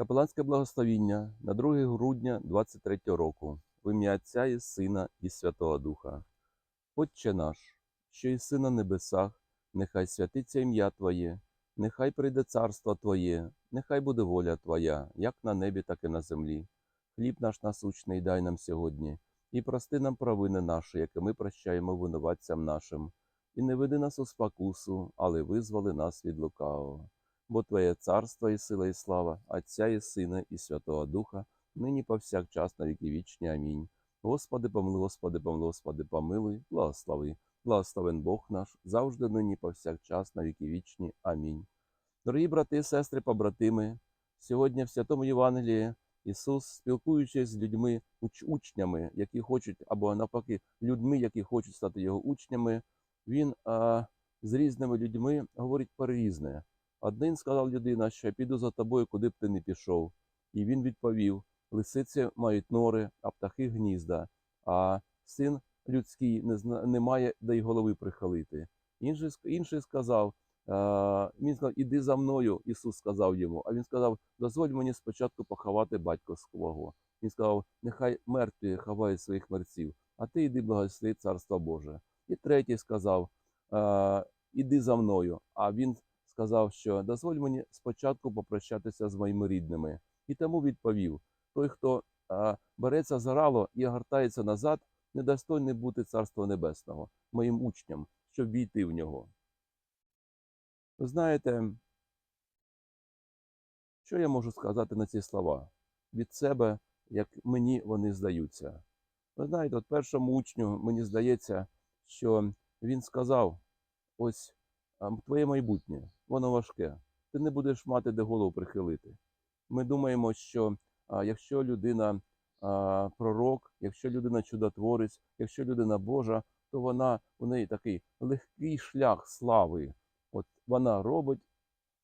Капеланське благословіння на 2 грудня 23 року в ім'я Отця і Сина і Святого Духа. Отче наш, що єси на небесах, нехай святиться ім'я Твоє, нехай прийде царство Твоє, нехай буде воля Твоя, як на небі, так і на землі. Хліб наш насущний дай нам сьогодні, і прости нам провини наші, які ми прощаємо винуватцям нашим. І не веди нас у спокусу, але визволи нас від лукавого. Бо Твоє царство і сила, і слава, Отця і Сина, і Святого Духа, нині повсякчас на віки вічні. Амінь. Господи, помилуй, Господи, помилуй, Господи, помилуй, благослови. Благословен Бог наш, завжди нині повсякчас на віки вічні. Амінь. Дорогі брати сестри, побратими, сьогодні в Святому Євангелії Ісус, спілкуючись з людьми, уч- учнями, які хочуть, або навпаки, людьми, які хочуть стати його учнями, він а, з різними людьми говорить про різне. Один сказав людина, що я піду за тобою, куди б ти не пішов. І він відповів: лисиці мають нори, а птахи гнізда, а син людський не, зна- не має де й голови прихилити. Інший, інший сказав, а, він сказав, іди за мною, Ісус сказав йому. А він сказав, дозволь мені спочатку поховати батька свого. Він сказав, нехай мертві ховають своїх мерців, а ти йди благослови царство Боже. І третій сказав, іди за мною. А він сказав, що дозволь мені спочатку попрощатися з моїми рідними. І тому відповів: той, хто а, береться за рало і огортається назад, недостойний бути царства небесного, моїм учням, щоб війти в нього. Ви знаєте, що я можу сказати на ці слова? Від себе, як мені вони здаються. Ви знаєте, от першому учню мені здається, що він сказав: ось твоє майбутнє, воно важке. Ти не будеш мати де голову прихилити. Ми думаємо, що якщо людина пророк, якщо людина чудотворець, якщо людина Божа, то вона у неї такий легкий шлях слави. От вона робить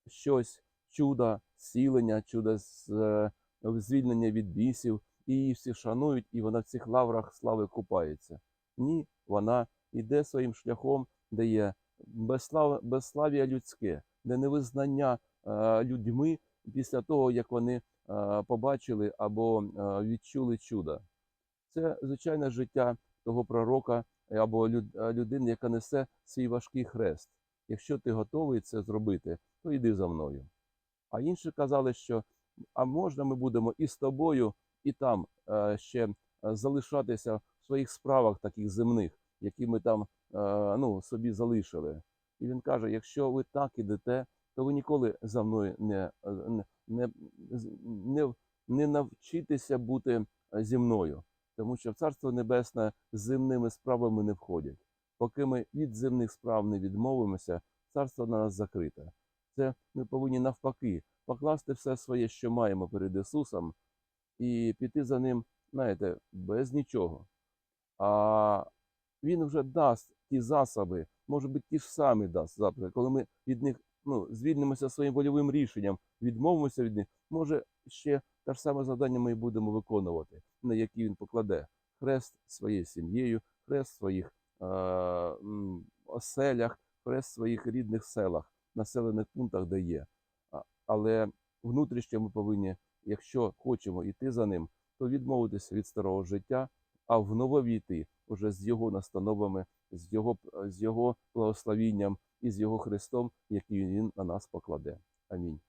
щось, чудо, зцілення, чудо е, звільнення від бісів, і її всі шанують, і вона в цих лаврах слави купається. Ні, вона йде своїм шляхом, де є безслав... безслав'я людське, де невизнання е, людьми після того, як вони е, побачили або е, відчули чудо. Це звичайне життя того пророка або люд- людини, яка несе свій важкий хрест. Якщо ти готовий це зробити, то йди за мною. А інші казали, що а можна ми будемо і з тобою, і там ще залишатися в своїх справах таких земних, які ми там е, ну, собі залишили. І він каже: якщо ви так ідете, то ви ніколи за мною не, е, не, не, не, навчитеся бути е, зі мною, тому що в Царство Небесне з земними справами не входять. Поки ми від земних справ не відмовимося, царство на нас закрите. Це ми повинні навпаки покласти все своє, що маємо перед Ісусом, і піти за Ним, знаєте, без нічого. А Він вже дасть ті засоби, може бути, ті ж самі дасть засоби, коли ми від них ну, звільнимося своїм вольовим рішенням, відмовимося від них, може ще те ж саме завдання ми будемо виконувати, на які він покладе хрест своєю сім'єю, хрест своїх е, оселях, хрест своїх рідних селах, населених пунктах, де є. Але внутрішньо ми повинні, якщо хочемо йти за ним, то відмовитися від старого життя, а в нове війти уже з його настановами, з його, з його благословінням і з його Христом, який він на нас покладе. Амінь.